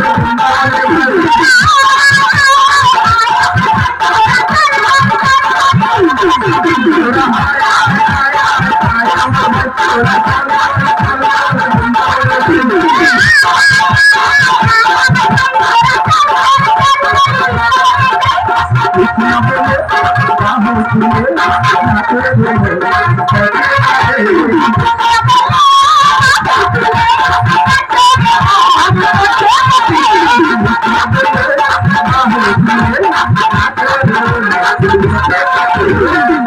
I'm ¡Ah!